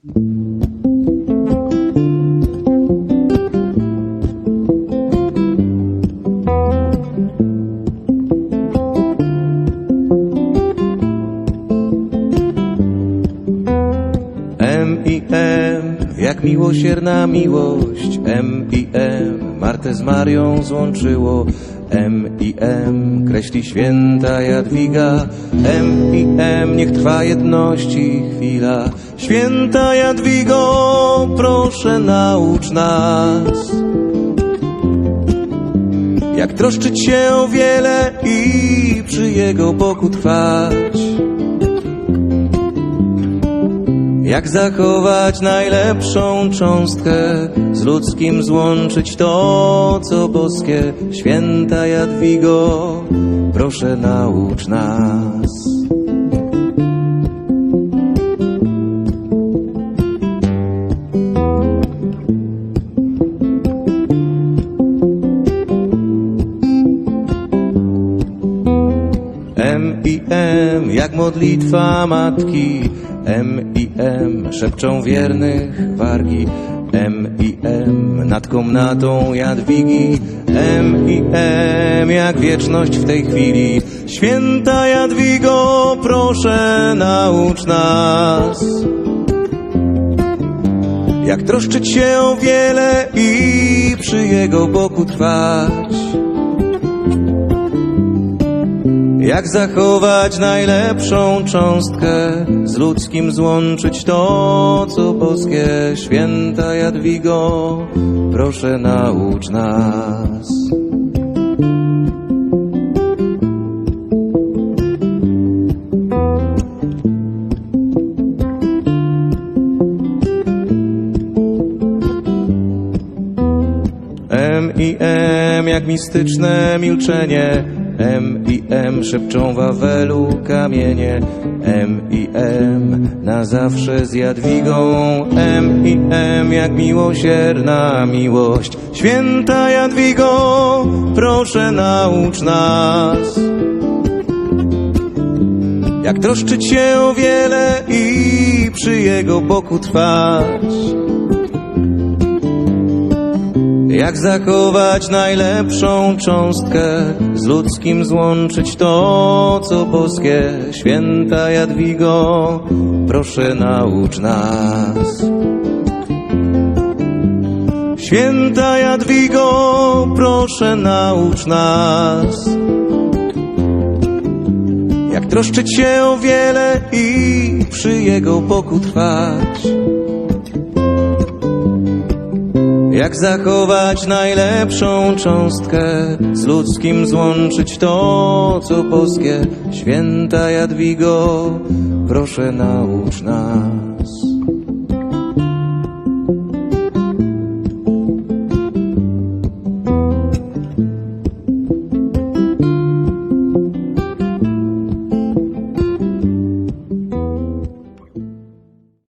M i M, jak miłosierna miłość. M i M, Martę z Marią złączyło. M i M, kreśli święta Jadwiga. M i M, niech trwa jedności chwila. Święta Jadwigo, proszę naucz nas. Jak troszczyć się o wiele i przy jego boku trwać. Jak zachować najlepszą cząstkę, z ludzkim złączyć to, co boskie, święta Jadwigo, proszę naucz nas. Jak modlitwa matki. M i M, szepczą wiernych wargi. M i M, nad komnatą Jadwigi. M i M, jak wieczność w tej chwili. Święta Jadwigo, proszę naucz nas. Jak troszczyć się o wiele i przy jego boku trwać. Jak zachować najlepszą cząstkę, z ludzkim złączyć to, co boskie, święta Jadwigo, proszę naucz nas. M i M jak mistyczne milczenie M i M szepczą Wawelu kamienie. M i M na zawsze z Jadwigą. M i M jak miłosierna miłość. Święta Jadwigo, proszę naucz nas. Jak troszczyć się o wiele i przy jego boku trwać jak zachować najlepszą cząstkę, z ludzkim złączyć to, co boskie, święta Jadwigo, proszę naucz nas. Święta Jadwigo, proszę naucz nas. Jak troszczyć się o wiele i przy jego boku trwać. Jak zachować najlepszą cząstkę, z ludzkim złączyć to, co boskie, święta Jadwigo, proszę naucz nas.